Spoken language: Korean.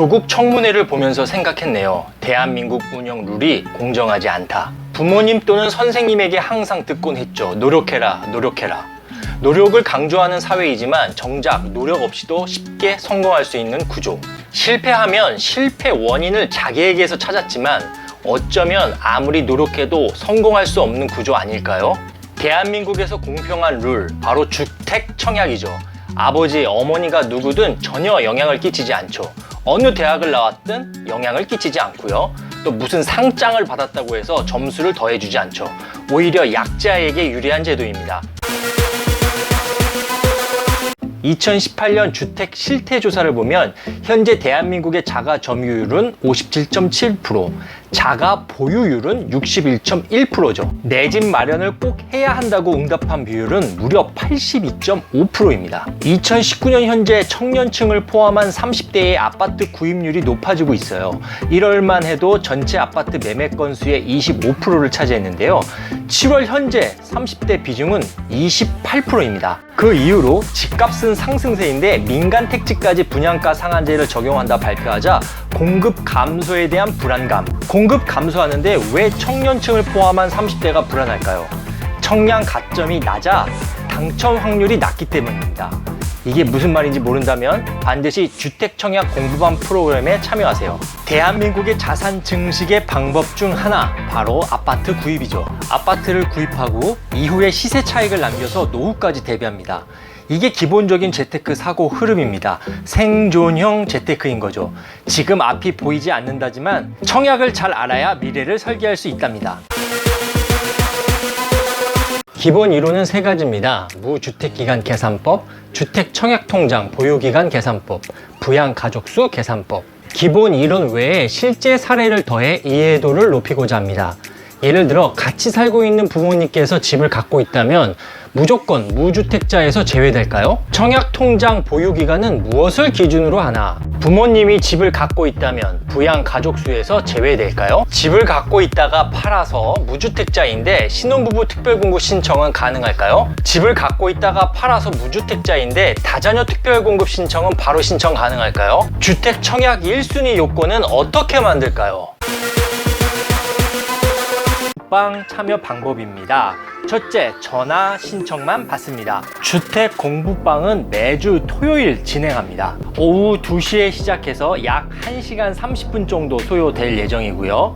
조국 청문회를 보면서 생각했네요. 대한민국 운영 룰이 공정하지 않다. 부모님 또는 선생님에게 항상 듣곤 했죠. 노력해라, 노력해라. 노력을 강조하는 사회이지만 정작 노력 없이도 쉽게 성공할 수 있는 구조. 실패하면 실패 원인을 자기에게서 찾았지만 어쩌면 아무리 노력해도 성공할 수 없는 구조 아닐까요? 대한민국에서 공평한 룰, 바로 주택 청약이죠. 아버지, 어머니가 누구든 전혀 영향을 끼치지 않죠. 어느 대학을 나왔든 영향을 끼치지 않고요. 또 무슨 상장을 받았다고 해서 점수를 더해주지 않죠. 오히려 약자에게 유리한 제도입니다. 2018년 주택 실태 조사를 보면 현재 대한민국의 자가 점유율은 57.7%, 자가 보유율은 61.1%죠. 내 집 마련을 꼭 해야 한다고 응답한 비율은 무려 82.5%입니다. 2019년 현재 청년층을 포함한 30대의 아파트 구입률이 높아지고 있어요. 1월만 해도 전체 아파트 매매 건수의 25%를 차지했는데요. 7월 현재 30대 비중은 28%입니다. 그 이후로 집값은 상승세인데 민간 택지까지 분양가 상한제를 적용한다 발표하자 공급 감소에 대한 불안감. 공급 감소하는데 왜 청년층을 포함한 30대가 불안할까요? 청량 가점이 낮아 당첨 확률이 낮기 때문입니다. 이게 무슨 말인지 모른다면 반드시 주택 청약 공부반 프로그램에 참여하세요. 대한민국의 자산 증식의 방법 중 하나 바로 아파트 구입이죠. 아파트를 구입하고 이후에 시세 차익을 남겨서 노후까지 대비합니다. 이게 기본적인 재테크 사고 흐름입니다. 생존형 재테크인 거죠. 지금 앞이 보이지 않는다지만 청약을 잘 알아야 미래를 설계할 수 있답니다. 기본 이론은 세 가지입니다. 무주택기간 계산법, 주택청약통장 보유기간 계산법, 부양가족수 계산법. 기본 이론 외에 실제 사례를 더해 이해도를 높이고자 합니다. 예를 들어 같이 살고 있는 부모님께서 집을 갖고 있다면 무조건 무주택자에서 제외될까요? 청약통장 보유기간은 무엇을 기준으로 하나? 부모님이 집을 갖고 있다면 부양 가족수에서 제외될까요? 집을 갖고 있다가 팔아서 무주택자인데 신혼부부 특별공급 신청은 가능할까요? 집을 갖고 있다가 팔아서 무주택자인데 다자녀 특별공급 신청은 바로 신청 가능할까요? 주택 청약 1순위 요건은 어떻게 만들까요? 빵 참여 방법입니다. 첫째, 전화 신청만 받습니다. 주택 공부방은 매주 토요일 진행합니다. 오후 2시에 시작해서 약 1시간 30분 정도 소요될 예정이고요.